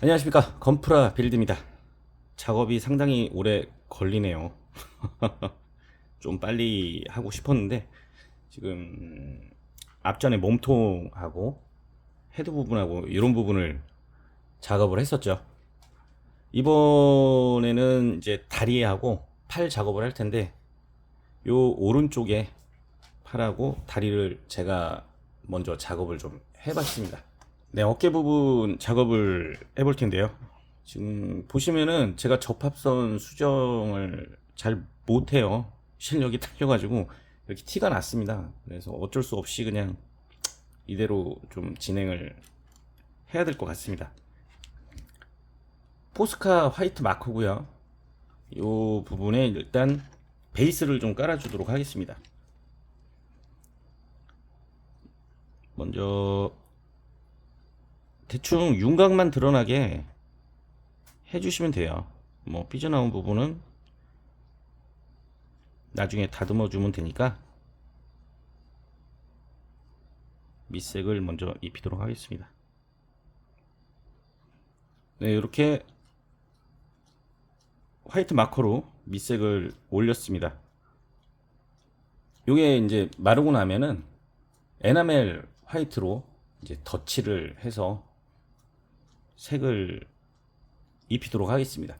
안녕하십니까. 건프라 빌드입니다. 작업이 상당히 오래 걸리네요. 좀 빨리 하고 싶었는데 지금 앞전에 몸통하고 헤드 부분하고 이런 부분을 작업을 했었죠. 이번에는 이제 다리하고 팔 작업을 할 텐데 요 오른쪽에 팔하고 다리를 제가 먼저 작업을 좀 해봤습니다 네, 어깨 부분 작업을 해볼 텐데요. 지금 보시면은 제가 접합선 수정을 잘 못해요. 실력이 딸려가지고 이렇게 티가 났습니다. 그래서 어쩔 수 없이 그냥 이대로 좀 진행을 해야 될 것 같습니다. 포스카 화이트 마커고요. 이 부분에 일단 베이스를 좀 깔아주도록 하겠습니다. 먼저 대충 윤곽만 드러나게 해주시면 돼요. 뭐 삐져나온 부분은 나중에 다듬어 주면 되니까 밑색을 먼저 입히도록 하겠습니다. 네, 이렇게 화이트 마커로 밑색을 올렸습니다. 요게 이제 마르고 나면은 에나멜 화이트로 이제 덧칠을 해서 색을 입히도록 하겠습니다.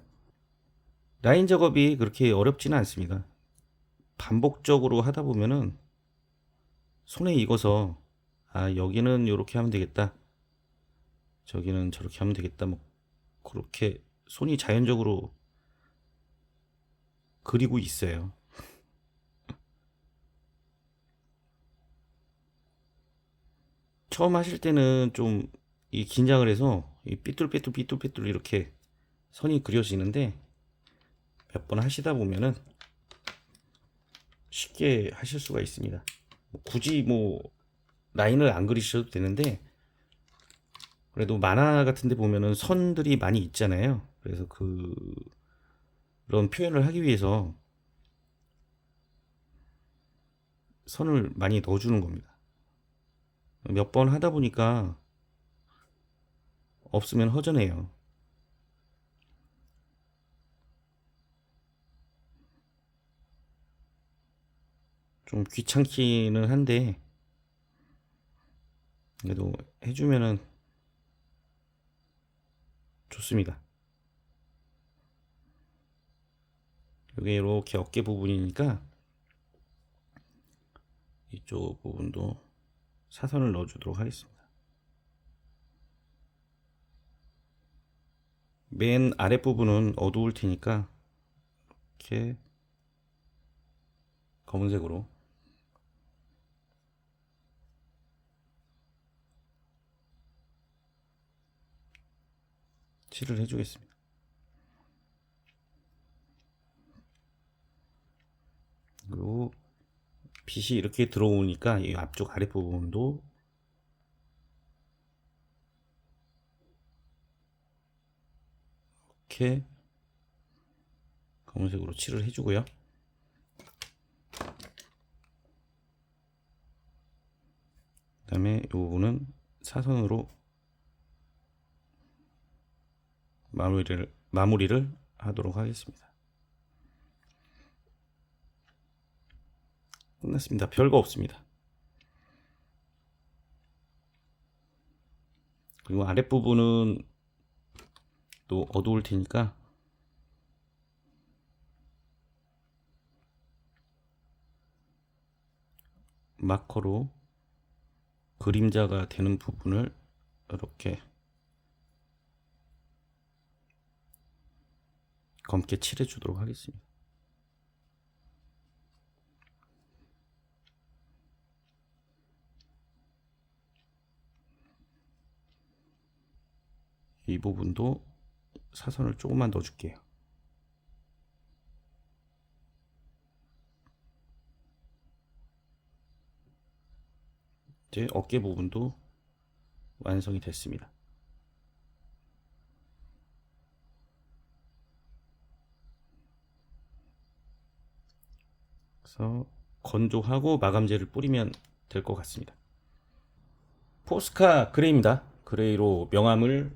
라인 작업이 그렇게 어렵지는 않습니다. 반복적으로 하다 보면은 손에 익어서 아 여기는 이렇게 하면 되겠다. 저기는 저렇게 하면 되겠다. 뭐 그렇게 손이 자연적으로 그리고 있어요. 처음 하실 때는 좀 이 긴장을 해서 이 삐뚤삐뚤 삐뚤삐뚤 이렇게 선이 그려지는데 몇 번 하시다 보면은 쉽게 하실 수가 있습니다. 뭐 굳이 뭐 라인을 안 그리셔도 되는데 그래도 만화 같은 데 보면은 선들이 많이 있잖아요. 그래서 그 그런 표현을 하기 위해서 선을 많이 넣어주는 겁니다. 몇 번 하다 보니까 없으면 허전해요. 좀 귀찮기는 한데 그래도 해주면은 좋습니다. 여기 이렇게 어깨 부분이니까 이쪽 부분도 사선을 넣어주도록 하겠습니다. 맨 아랫부분은 어두울 테니까 이렇게 검은색으로 칠을 해주겠습니다. 그리고 빛이 이렇게 들어오니까 이 앞쪽 아랫부분도 이렇게 검은색으로 칠을 해주고요. 그 다음에 이 부분은 사선으로 마무리를 마무리를 하도록 하겠습니다. 끝났습니다. 별거 없습니다. 그리고 아랫부분은 또 어두울 테니까 마커로 그림자가 되는 부분을 이렇게 검게 칠해 주도록 하겠습니다. 이 부분도 사선을 조금만 더 줄게요. 이제 어깨 부분도 완성이 됐습니다. 그래서 건조하고 마감제를 뿌리면 될 것 같습니다. 포스카 그레이입니다. 그레이로 명암을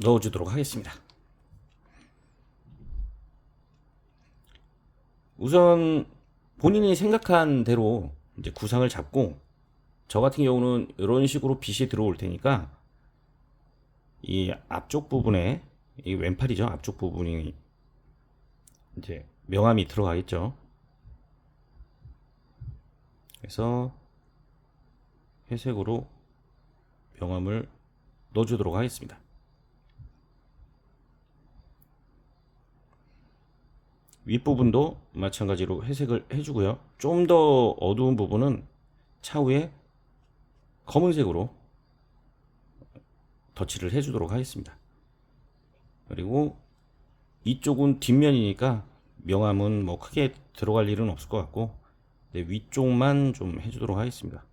넣어주도록 하겠습니다. 우선 본인이 생각한 대로 이제 구상을 잡고 저 같은 경우는 이런 식으로 빛이 들어올 테니까 이 앞쪽 부분에 이 왼팔이죠 앞쪽 부분이 이제 명암이 들어가겠죠. 그래서 회색으로 명암을 넣어주도록 하겠습니다. 윗부분도 마찬가지로 회색을 해주고요. 좀 더 어두운 부분은 차후에 검은색으로 덧칠을 해주도록 하겠습니다. 그리고 이쪽은 뒷면이니까 명암은 뭐 크게 들어갈 일은 없을 것 같고 네, 위쪽만 좀 해주도록 하겠습니다.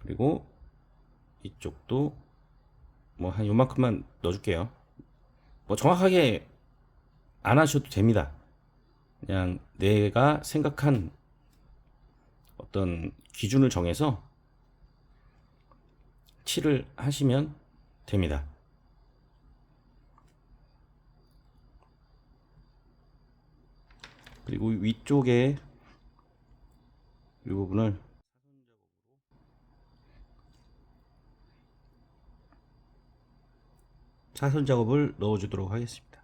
그리고 이쪽도 뭐 한 요만큼만 넣어줄게요. 뭐 정확하게 안 하셔도 됩니다. 그냥 내가 생각한 어떤 기준을 정해서 칠을 하시면 됩니다. 그리고 위쪽에 이 부분을 사선 작업을 넣어주도록 하겠습니다.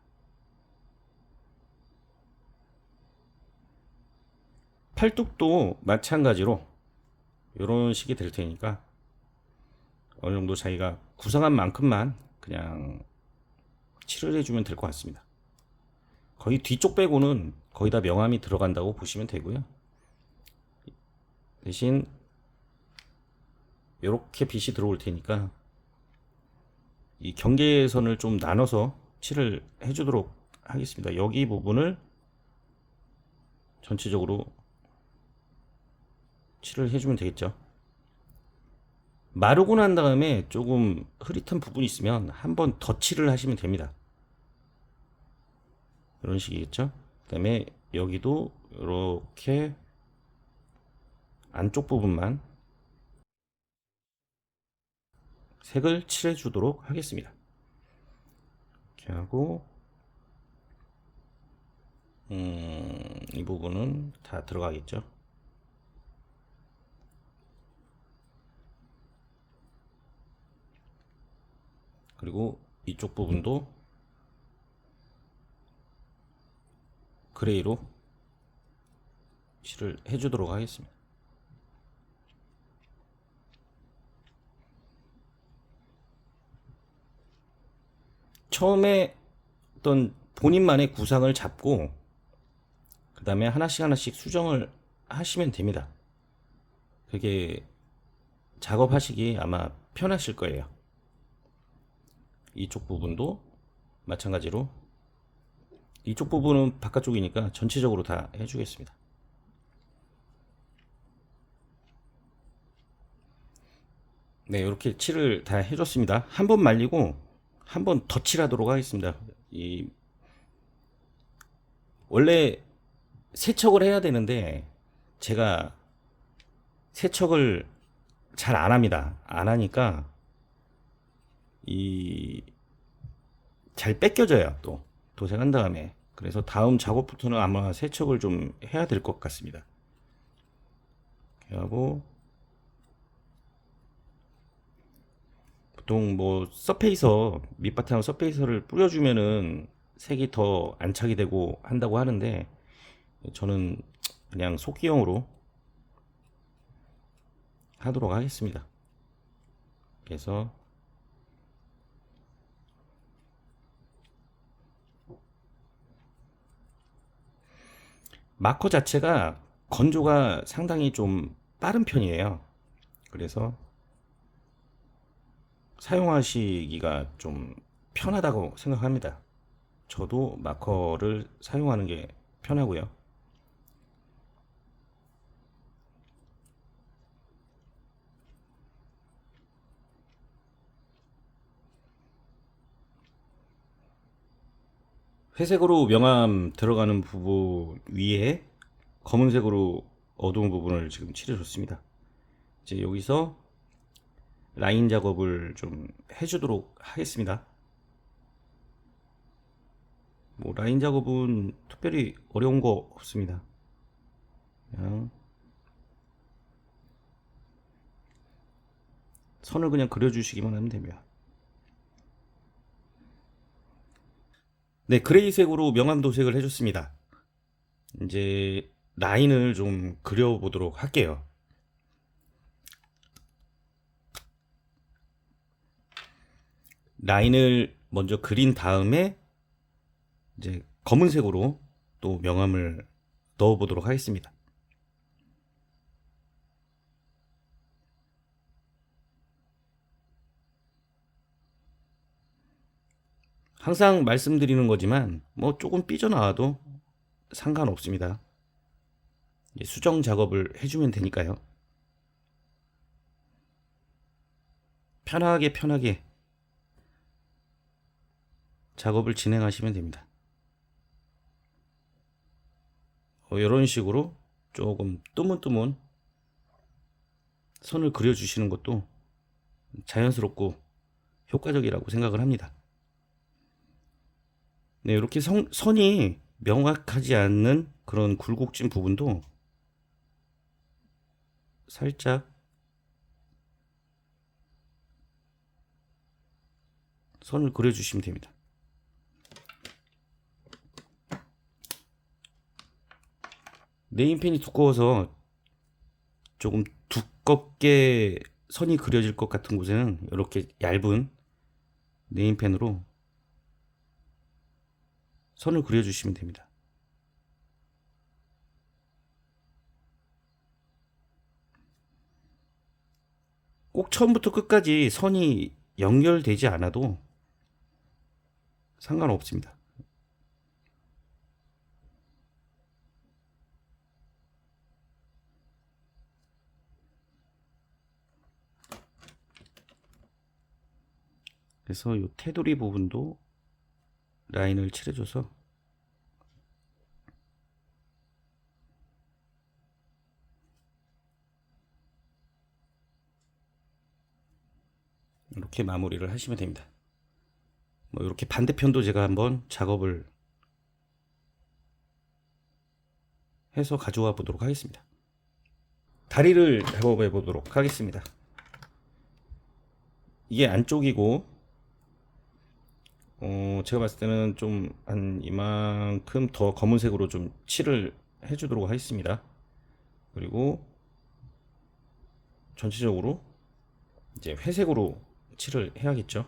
팔뚝도 마찬가지로 이런 식이 될 테니까 어느 정도 자기가 구성한 만큼만 그냥 칠을 해주면 될 것 같습니다. 거의 뒤쪽 빼고는 거의 다 명암이 들어간다고 보시면 되고요. 대신 이렇게 빛이 들어올 테니까 이 경계선을 좀 나눠서 칠을 해주도록 하겠습니다. 여기 부분을 전체적으로 칠을 해주면 되겠죠. 마르고 난 다음에 조금 흐릿한 부분이 있으면 한번더 칠을 하시면 됩니다. 이런 식이겠죠. 그 다음에 여기도 이렇게 안쪽 부분만 색을 칠해 주도록 하겠습니다. 이렇게 하고 음, 이 부분은 다 들어가겠죠. 그리고 이쪽 부분도 그레이로 칠을 해주도록 하겠습니다. 처음에 어떤 본인만의 구상을 잡고 그 다음에 하나씩 하나씩 수정을 하시면 됩니다. 그게 작업하시기 아마 편하실 거예요. 이쪽 부분도 마찬가지로 이쪽 부분은 바깥쪽이니까 전체적으로 다 해주겠습니다. 네, 이렇게 칠을 다 해줬습니다. 한 번 말리고 한번더 칠하도록 하겠습니다. 이 원래 세척을 해야 되는데 제가 세척을 잘 안 합니다. 안 하니까 이 잘 뺏겨져요. 또 도색한 다음에 그래서 다음 작업부터는 아마 세척을 좀 해야 될 것 같습니다. 하고 보통 뭐 서페이서 밑바탕 서페이서를 뿌려주면은 색이 더 안착이 되고 한다고 하는데 저는 그냥 속기용으로 하도록 하겠습니다. 그래서 마커 자체가 건조가 상당히 좀 빠른 편이에요. 그래서 사용하시기가 좀 편하다고 생각합니다. 저도 마커를 사용하는 게 편하고요. 회색으로 명암 들어가는 부분 위에 검은색으로 어두운 부분을 지금 칠해줬습니다. 이제 여기서 라인 작업을 좀 해주도록 하겠습니다. 뭐 라인 작업은 특별히 어려운 거 없습니다. 그냥 선을 그냥 그려주시기만 하면 됩니다. 네, 그레이색으로 명암 도색을 해줬습니다. 이제 라인을 좀 그려보도록 할게요. 라인을 먼저 그린 다음에 이제 검은색으로 또 명암을 넣어보도록 하겠습니다. 항상 말씀드리는 거지만 뭐 조금 삐져나와도 상관없습니다. 수정 작업을 해주면 되니까요. 편하게 편하게 작업을 진행하시면 됩니다. 어, 이런 식으로 조금 뜨문뜨문 선을 그려주시는 것도 자연스럽고 효과적이라고 생각을 합니다. 네, 이렇게 성, 선이 명확하지 않는 그런 굴곡진 부분도 살짝 선을 그려주시면 됩니다. 네임펜이 두꺼워서 조금 두껍게 선이 그려질 것 같은 곳에는 이렇게 얇은 네임펜으로 선을 그려주시면 됩니다. 꼭 처음부터 끝까지 선이 연결되지 않아도 상관없습니다. 그래서 이 테두리 부분도 라인을 칠해줘서 이렇게 마무리를 하시면 됩니다. 뭐 이렇게 반대편도 제가 한번 작업을 해서 가져와 보도록 하겠습니다. 다리를 작업해 보도록 하겠습니다. 이게 안쪽이고 어, 제가 봤을 때는 좀 한 이만큼 더 검은색으로 좀 칠을 해주도록 하겠습니다. 그리고 전체적으로 이제 회색으로 칠을 해야겠죠.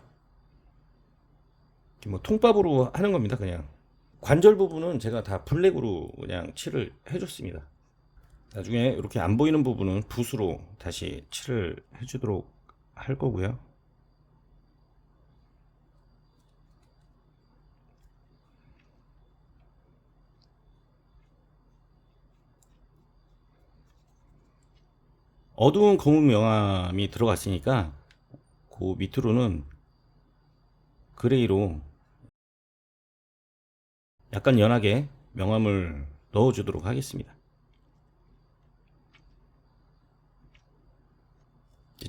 뭐 통밥으로 하는 겁니다, 그냥. 관절 부분은 제가 다 블랙으로 그냥 칠을 해줬습니다. 나중에 이렇게 안 보이는 부분은 붓으로 다시 칠을 해주도록 할 거고요. 어두운 검은 명암이 들어갔으니까 그 밑으로는 그레이로 약간 연하게 명암을 넣어 주도록 하겠습니다.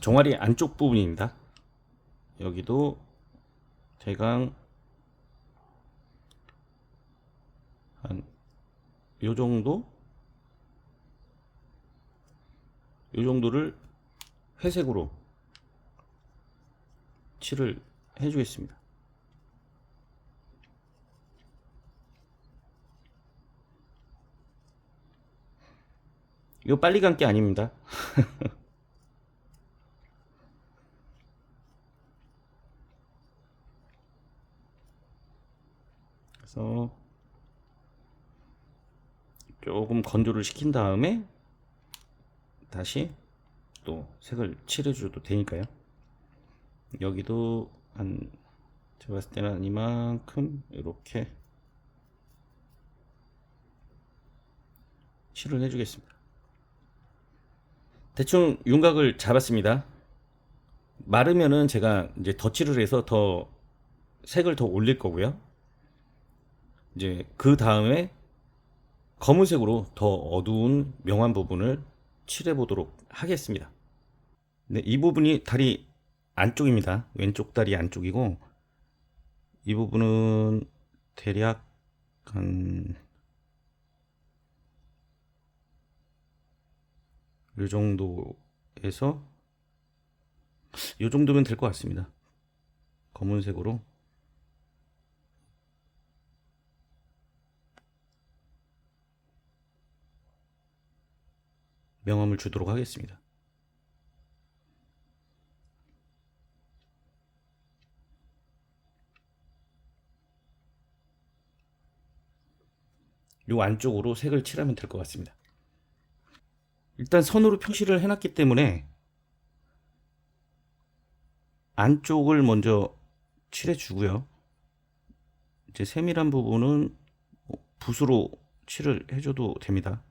종아리 안쪽 부분입니다. 여기도 대강 한 요 정도 요 정도를 회색으로 칠을 해주겠습니다. 이거 빨리 간게 아닙니다. 그래서 조금 건조를 시킨 다음에 다시 또 색을 칠해줘도 되니까요. 여기도 한 제가 봤을 때는 한 이만큼 이렇게 칠을 해주겠습니다. 대충 윤곽을 잡았습니다. 마르면은 제가 이제 덧칠을 해서 더 색을 더 올릴 거고요. 이제 그 다음에 검은색으로 더 어두운 명암 부분을 칠해 보도록 하겠습니다. 네, 이 부분이 다리 안쪽입니다. 왼쪽 다리 안쪽이고 이 부분은 대략 한 이 정도에서 이 정도면 될 것 같습니다. 검은색으로 명암을 주도록 하겠습니다. 요 안쪽으로 색을 칠하면 될 것 같습니다. 일단 선으로 표시를 해놨기 때문에 안쪽을 먼저 칠해 주고요. 이제 세밀한 부분은 붓으로 칠을 해줘도 됩니다.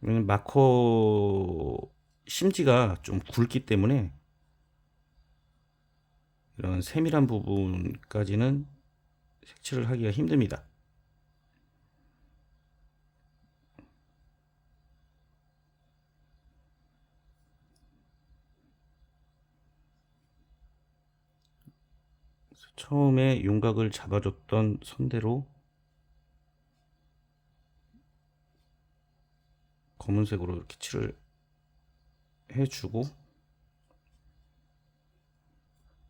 마커 심지가 좀 굵기 때문에 이런 세밀한 부분까지는 색칠을 하기가 힘듭니다. 처음에 윤곽을 잡아줬던 선대로 검은색으로 이렇게 칠을 해주고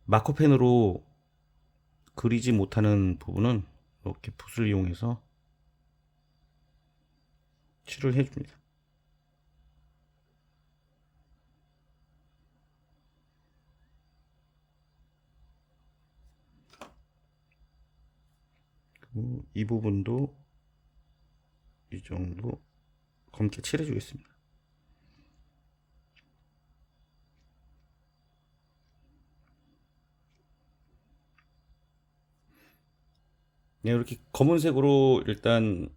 마커펜으로 그리지 못하는 부분은 이렇게 붓을 이용해서 칠을 해줍니다. 이 부분도 이 정도 검게 칠해주겠습니다. 네, 이렇게 검은색으로 일단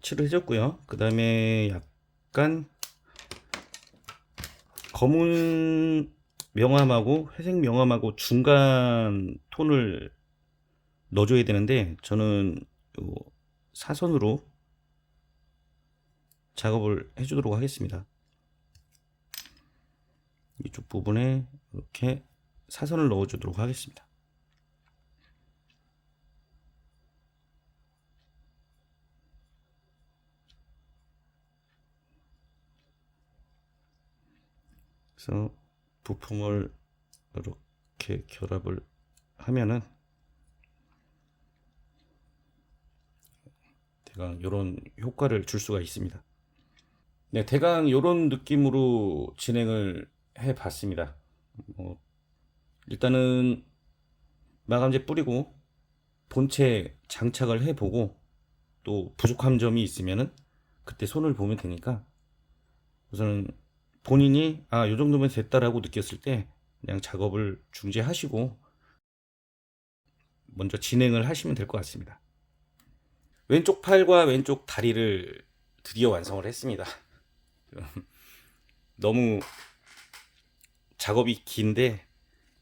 칠을 해줬고요. 그 다음에 약간 검은 명암하고 회색 명암하고 중간 톤을 넣어줘야 되는데 저는 요 사선으로 작업을 해주도록 하겠습니다. 이쪽 부분에 이렇게 사선을 넣어주도록 하겠습니다. 그래서 부품을 이렇게 결합을 하면은 대강 이런 효과를 줄 수가 있습니다. 네, 대강 이런 느낌으로 진행을 해 봤습니다. 뭐, 일단은 마감재 뿌리고 본체 장착을 해 보고 또 부족한 점이 있으면은 그때 손을 보면 되니까 우선은 본인이 아, 요 정도면 됐다라고 느꼈을 때 그냥 작업을 중지하시고 먼저 진행을 하시면 될 것 같습니다. 왼쪽 팔과 왼쪽 다리를 드디어 완성을 했습니다. 너무 작업이 긴데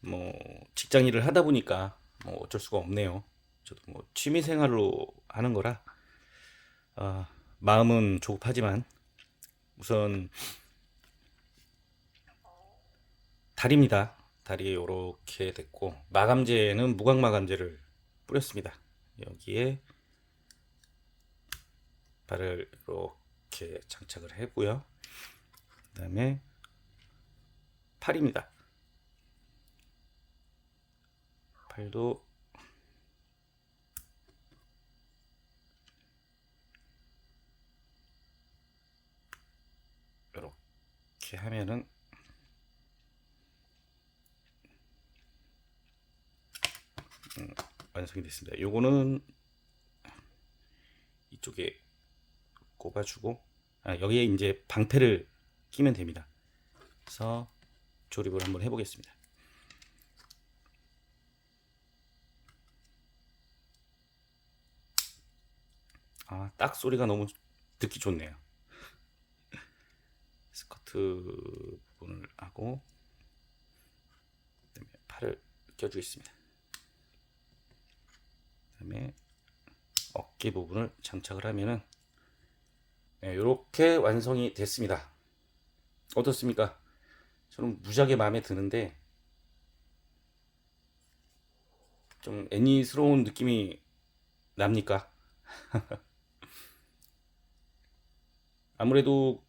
뭐 직장 일을 하다 보니까 뭐 어쩔 수가 없네요. 저도 뭐 취미 생활로 하는 거라 아, 마음은 조급하지만 우선 다리입니다. 다리 이렇게 됐고 마감재는 무광 마감재를 뿌렸습니다. 여기에 발을 이렇게 장착을 했고요. 그 다음에 팔입니다. 팔도 이렇게 하면은 음, 완성이 됐습니다. 요거는 이쪽에 꼽아주고 아, 여기에 이제 방패를 끼면 됩니다. 그래서 조립을 한번 해보겠습니다. 아, 딱 소리가 너무 듣기 좋네요. 스커트 부분을 하고 그다음에 팔을 껴주겠습니다. 그다음에 어깨 부분을 장착을 하면은 네, 이렇게 완성이 됐습니다. 어떻습니까? 저는 무지하게 마음에 드는데 좀 애니스러운 느낌이 납니까? 아무래도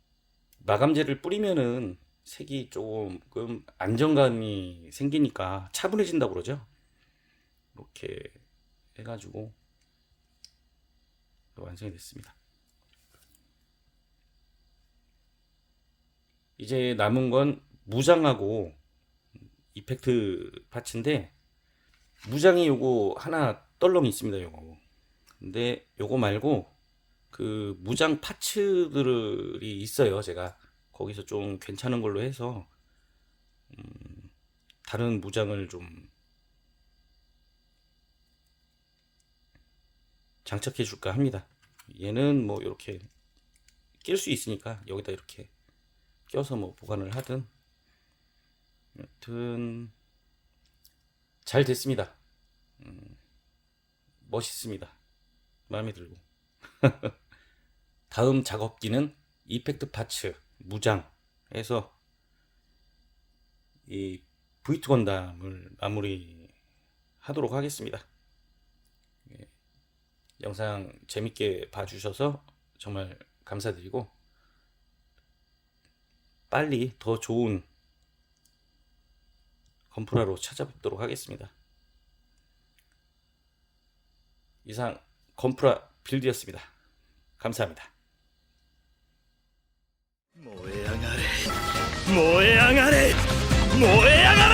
마감재를 뿌리면은 색이 조금 안정감이 생기니까 차분해진다고 그러죠. 이렇게 해가지고 완성이 됐습니다. 이제 남은 건 무장하고 이펙트 파츠인데 무장이 요거 하나 떨렁이 있습니다. 요거. 근데 요거 말고 그 무장 파츠들이 있어요. 제가 거기서 좀 괜찮은 걸로 해서 음, 다른 무장을 좀 장착해 줄까 합니다. 얘는 뭐 이렇게 낄 수 있으니까 여기다 이렇게 껴서 뭐 보관을 하든 여튼 잘 됐습니다. 음, 멋있습니다. 마음에 들고 다음 작업기는 이펙트 파츠 무장해서 이 V2 건담을 마무리 하도록 하겠습니다. 예, 영상 재밌게 봐주셔서 정말 감사드리고 빨리 더 좋은 건프라로 찾아뵙도록 하겠습니다. 이상 건프라 빌드였습니다. 감사합니다. 모양아래 모양아래 모양아래